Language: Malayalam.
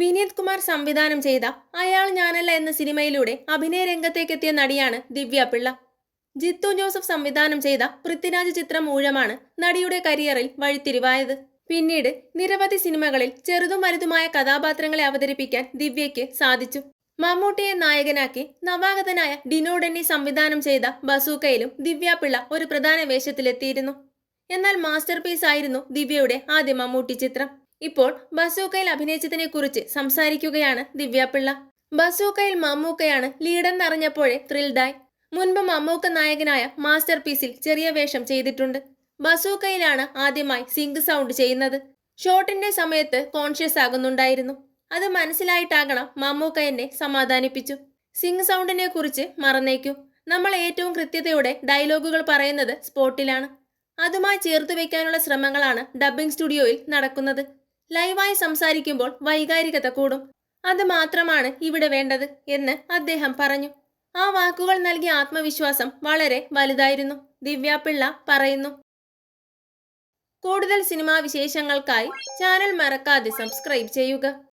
വിനീത് കുമാർ സംവിധാനം ചെയ്ത അയാൾ ഞാനല്ല എന്ന സിനിമയിലൂടെ അഭിനയ രംഗത്തേക്കെത്തിയ നടിയാണ് ദിവ്യ പിള്ള. ജിത്തു ജോസഫ് സംവിധാനം ചെയ്ത പൃഥ്വിരാജ് ചിത്രം മൂഴമാണ് നടിയുടെ കരിയറിൽ വഴിത്തിരിവായത്. പിന്നീട് നിരവധി സിനിമകളിൽ ചെറുതും വലുതുമായ കഥാപാത്രങ്ങളെ അവതരിപ്പിക്കാൻ ദിവ്യയ്ക്ക് സാധിച്ചു. മമ്മൂട്ടിയെ നായകനാക്കി നവാഗതനായ ഡിനോഡെന്നി സംവിധാനം ചെയ്ത ബസൂക്കയിലും ദിവ്യ പിള്ള ഒരു പ്രധാന വേഷത്തിലെത്തിയിരുന്നു. എന്നാൽ മാസ്റ്റർ പീസ് ആയിരുന്നു ദിവ്യയുടെ ആദ്യ മമ്മൂട്ടി ചിത്രം. ഇപ്പോൾ ബസൂക്കയിൽ അഭിനയിച്ചതിനെ കുറിച്ച് സംസാരിക്കുകയാണ് ദിവ്യ പിള്ള ബസൂക്കയിൽ മമ്മൂക്കയാണ് ലീഡെന്നറിഞ്ഞപ്പോഴേ ത്രിൽഡായി. മുൻപ് മമ്മൂക്ക നായകനായ മാസ്റ്റർ പീസിൽ ചെറിയ വേഷം ചെയ്തിട്ടുണ്ട്. ബസൂക്കയിലാണ് ആദ്യമായി സിങ്ക് സൗണ്ട് ചെയ്യുന്നത്. ഷോട്ടിന്റെ സമയത്ത് കോൺഷ്യസ് ആകുന്നുണ്ടായിരുന്നു. അത് മനസ്സിലായിട്ടാകണം മമ്മൂക്ക എന്നെ സമാധാനിപ്പിച്ചു. സിംഗ് സൗണ്ടിനെ കുറിച്ച് മറന്നേക്കൂ. നമ്മൾ ഏറ്റവും കൃത്യതയോടെ ഡയലോഗുകൾ പറയുന്നത് സ്പോട്ടിലാണ്. അതുമായി ചേർത്ത് വെക്കാനുള്ള ശ്രമങ്ങളാണ് ഡബ്ബിംഗ് സ്റ്റുഡിയോയിൽ നടക്കുന്നത്. ലൈവായി സംസാരിക്കുമ്പോൾ വൈകാരികത കൂടും. അത് മാത്രമാണ് ഇവിടെ വേണ്ടത് എന്ന് അദ്ദേഹം പറഞ്ഞു. ആ വാക്കുകൾ നൽകിയ ആത്മവിശ്വാസം വളരെ വലുതായിരുന്നു ദിവ്യാപിള്ള പറയുന്നു. കൂടുതൽ സിനിമാ വിശേഷങ്ങൾക്കായി ചാനൽ മറക്കാതെ സബ്സ്ക്രൈബ് ചെയ്യുക.